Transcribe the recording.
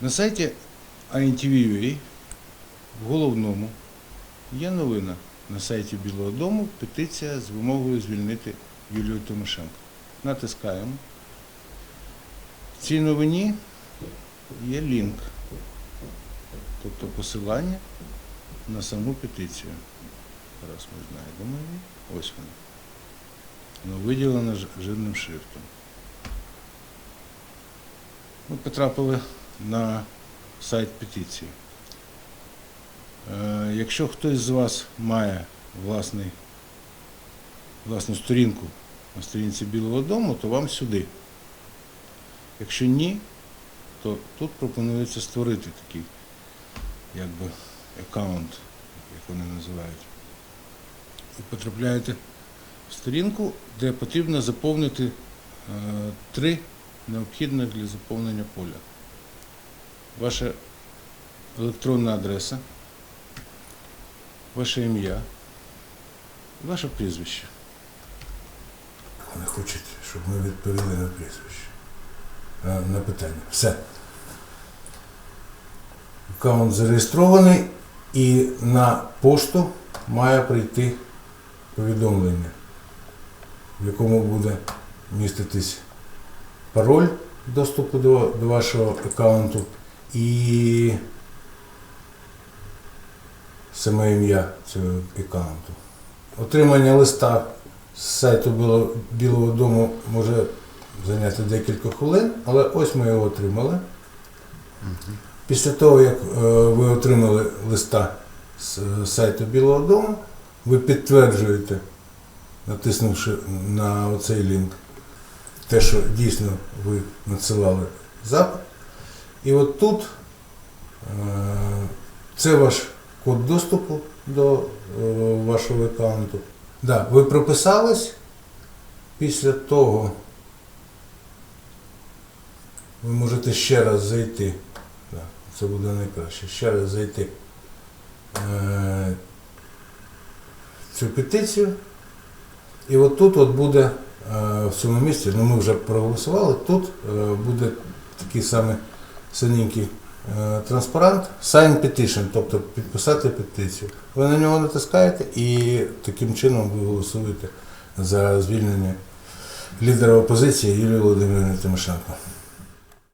На сайті INTV.ua в головному є новина на сайті Білого Дому петиція з вимогою звільнити Юлію Тимошенко. Натискаємо. В цій новині є лінк, тобто посилання на саму петицію. Зараз ми знайдемо її. Ось вона. Воно виділено ж- жирним шрифтом. Ми потрапили на сайт петиції. Е, Якщо хтось з вас має власний, власну сторінку на сторінці Білого Дому, то вам сюди. Якщо ні, то тут пропонується створити такий якби аккаунт, як вони називають. І потрапляєте в сторінку, де потрібно заповнити е, три необхідних для заповнення поля. Ваша електронна адреса, ваше ім'я ваше прізвище. Вони хочуть, щоб ми відповіли на прізвище. На, на питання. Все. Аккаунт зареєстрований і на пошту має прийти повідомлення, в якому буде міститись пароль доступу до, до вашого аккаунту і саме ім'я цього аккаунту. Отримання листа з сайту Білого Дому може зайняти декілька хвилин, але ось ми його отримали. Після того, як е, ви отримали листа з е, сайту Білого Дому, ви підтверджуєте, натиснувши на оцей лінк, те, що дійсно ви надсилали запит. І от тут е, це ваш код доступу до е, вашого аккаунту. Да, ви прописались. Після того ви можете ще раз зайти. Це буде найкраще. Ще раз зайти е, в цю петицію. І от тут от буде в цьому місці, ну ми вже проголосували, тут буде такий самий синенький е, транспарант Sign Petition, тобто підписати петицію. Ви на нього натискаєте і таким чином ви голосуєте за звільнення лідера опозиції Юлії Володимирівни Тимошенко.